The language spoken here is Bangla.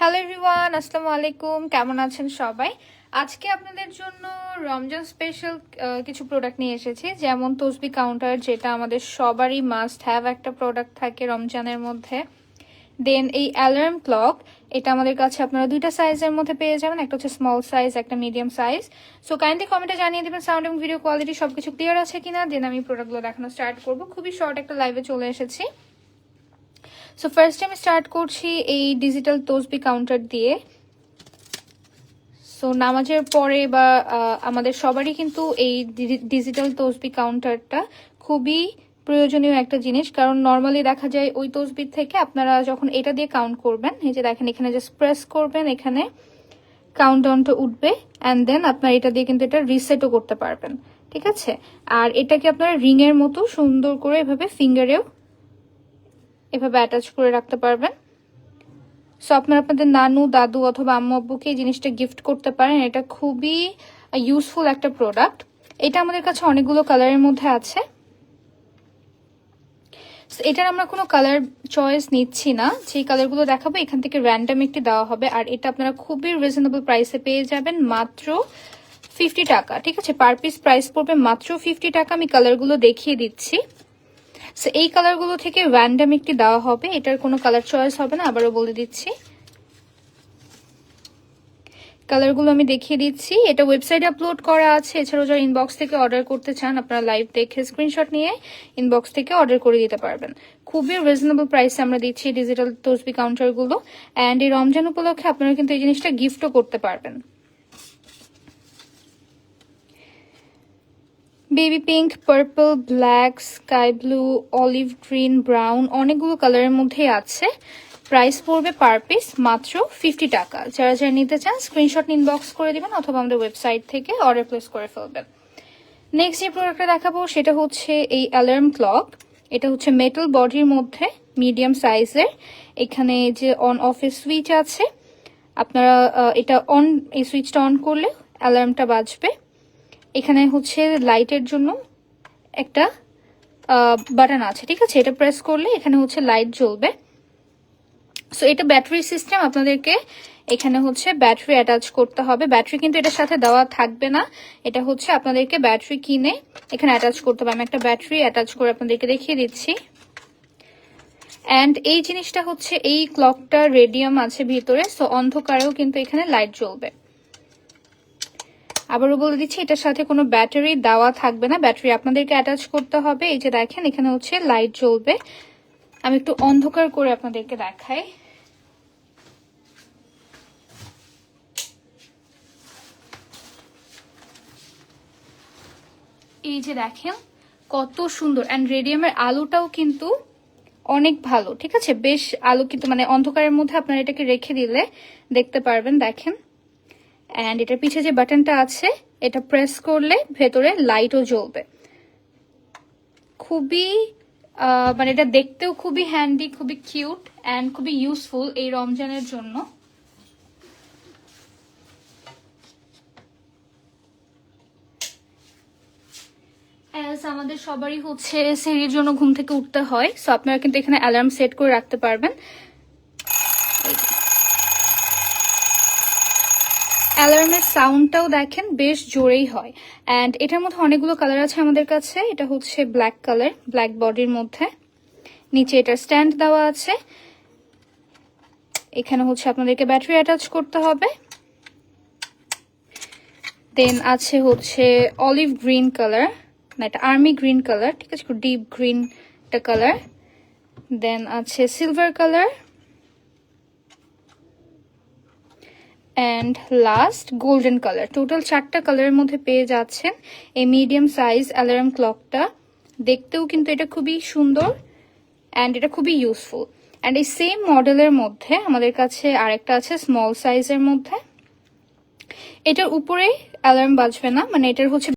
হ্যালো এভরিওয়ান আসসালামু আলাইকুম। কেমন আছেন সবাই? আজকে আপনাদের জন্য রমজান স্পেশাল কিছু প্রোডাক্ট নিয়ে এসেছি। যেমন তসবি কাউন্টার যেটা আমাদের সবারই মাস্ট হ্যাভ একটা প্রোডাক্ট থাকে রমজানের মধ্যে। দেন এই অ্যালার্ম ক্লক এটা আমাদের কাছে আপনারা দুইটা সাইজের মধ্যে পেয়ে যাবেন। একটা হচ্ছে স্মল সাইজ একটা মিডিয়াম সাইজ সো কাইন্ডলি কমেন্টে জানিয়ে দেবেন সাউন্ড এবং ভিডিও কোয়ালিটি সবকিছু ক্লিয়ার আছে কিনা। দেন আমি প্রোডাক্টগুলো দেখানো স্টার্ট করব। খুবই শর্ট একটা লাইভে চলে এসেছি। সো ফার্স্ট আমি স্টার্ট করছি এই ডিজিটাল তসবি কাউন্টার দিয়ে। সো নামাজের পরে বা আমাদের সবারই কিন্তু এই ডিজিটাল তসবি কাউন্টারটা খুবই প্রয়োজনীয় একটা জিনিস। কারণ নর্মালি দেখা যায় ওই তসবির থেকে আপনারা যখন এটা দিয়ে কাউন্ট করবেন, এই যে দেখেন এখানে জাস্ট প্রেস করবেন, এখানে কাউন্টডাউনটা উঠবে অ্যান্ড দেন আপনার এটা দিয়ে কিন্তু এটা রিসেটও করতে পারবেন। ঠিক আছে? আর এটাকে আপনারা রিং এর মতো সুন্দর করে এভাবে ফিঙ্গারেও এভাবে অ্যাটাচ করে রাখতে পারবেন। সো আপনারা আপনাদের নানু, দাদু অথবা আম্মু, আব্বুকে এই জিনিসটা গিফট করতে পারেন। এটা খুবই ইউজফুল একটা প্রোডাক্ট এটা আমাদের কাছে অনেকগুলো কালারের মধ্যে আছে। এটার আমরা কোনো কালার চয়েস নিচ্ছি না। যেই কালারগুলো দেখাবো, এখান থেকে র্যান্ডাম একটি দেওয়া হবে। আর এটা আপনারা খুবই রিজনেবল প্রাইসে পেয়ে যাবেন মাত্র ফিফটি টাকা। ঠিক আছে? পার পিস প্রাইস পড়বে মাত্র ফিফটি টাকা। আমি কালারগুলো দেখিয়ে দিচ্ছি। সো এই কালারগুলো থেকে র্যান্ডাম একটি দেওয়া হবে। এটার কোনো কালার চয়েস হবে না, আবারও বলে দিচ্ছি। কালারগুলো আমি দেখিয়ে দিচ্ছি। এটা ওয়েবসাইটে আপলোড করা আছে। এছাড়াও যারা ইনবক্স থেকে অর্ডার করতে চান, আপনারা লাইভ দেখে স্ক্রিনশট নিয়ে ইনবক্স থেকে অর্ডার করে দিতে পারবেন। খুবই রিজনেবল প্রাইসে আমরা দিচ্ছি ডিজিটাল তসবি কাউন্টারগুলো অ্যান্ড এই রমজান উপলক্ষে আপনারা কিন্তু এই জিনিসটা গিফটও করতে পারবেন। Baby pink purple black sky blue olive green brown অনেকগুলো কালারের মধ্যেই আছে। প্রাইস পড়বে পার পিস মাত্র ফিফটি টাকা। যারা যারা নিতে চান স্ক্রিনশট ইনবক্স করে দিবেন অথবা আমাদের ওয়েবসাইট থেকে অর্ডার প্লেস করে ফেলবেন। নেক্সট যে প্রোডাক্টটা দেখাবো, সেটা হচ্ছে এই অ্যালার্ম ক্লক এটা হচ্ছে মেটাল বডির মধ্যে মিডিয়াম সাইজের এখানে যে অন অফের সুইচ আছে। আপনারা এটা অন এই সুইচটা অন করলে অ্যালার্মটা বাজবে। এখানে হচ্ছে লাইটের জন্য একটা বাটন আছে, ঠিক আছে? এটা প্রেস করলে এখানে হচ্ছে লাইট জ্বলবে। সো এটা ব্যাটারি সিস্টেম আপনাদেরকে এখানে হচ্ছে ব্যাটারি অ্যাটাচ করতে হবে। ব্যাটারি কিন্তু এটার সাথে দেওয়া থাকবে না। এটা হচ্ছে আপনাদেরকে ব্যাটারি কিনে এখানে অ্যাটাচ করতে হবে। আমি একটা ব্যাটারি অ্যাটাচ করে আপনাদেরকে দেখিয়ে দিচ্ছি। অ্যান্ড এই জিনিসটা হচ্ছে এই ক্লকটা রেডিয়াম আছে ভিতরে সো অন্ধকারেও কিন্তু এখানে লাইট জ্বলবে। আবারও বলে দিচ্ছি, এটার সাথে কোনো ব্যাটারি দেওয়া থাকবে না। ব্যাটারি আপনাদেরকে অ্যাটাচ করতে হবে। এই যে দেখেন, এখানে হচ্ছে লাইট জ্বলবে। আমি একটু অন্ধকার করে আপনাদেরকে দেখাই। এই যে দেখেন, কত সুন্দর। অ্যান্ড রেডিয়ামের আলোটাও কিন্তু অনেক ভালো, ঠিক আছে? বেশ আলো কিন্তু মানে অন্ধকারের মধ্যে আপনারা এটাকে রেখে দিলে দেখতে পারবেন। দেখেন অ্যান্ড এটার পিছে যে বাটনটা আছে, এটা প্রেস করলে ভেতরে লাইটও জ্বলবে। খুবই মানে এটা দেখতেও খুবই হ্যান্ডি খুবই কিউট অ্যান্ড খুবই ইউজফুল এই রমজানের জন্য। আমাদের সবারই হচ্ছে সিঁড়ির জন্য ঘুম থেকে উঠতে হয় সো আপনারা কিন্তু এখানে অ্যালার্ম সেট করে রাখতে পারবেন। অ্যালার্মের সাউন্ডটাও দেখেন, বেশ জোরেই হয়। অ্যান্ড এটার মধ্যে অনেকগুলো কালার আছে আমাদের কাছে। এটা হচ্ছে ব্ল্যাক কালার ব্ল্যাক বডির মধ্যে। নিচে এটার স্ট্যান্ড দেওয়া আছে। এখানে হচ্ছে আপনাদেরকে ব্যাটারি অ্যাটাচ করতে হবে। দেন আছে হচ্ছে অলিভ গ্রিন কালার না, এটা আর্মি গ্রিন কালার ঠিক আছে? ডিপ গ্রিন একটা কালার দেন আছে silver colour and last golden colour total চারটা কালারের মধ্যে পেয়ে যাচ্ছেন এই মিডিয়াম সাইজ অ্যালার্ম ক্লকটা দেখতেও কিন্তু এটা খুবই সুন্দর অ্যান্ড এটা খুবই ইউজফুল অ্যান্ড এই সেম মডেলের মধ্যে আমাদের কাছে আরেকটা আছে স্মল সাইজের মধ্যে। এটার উপরে অ্যালার্ম বাজবে না মানে এটার হচ্ছে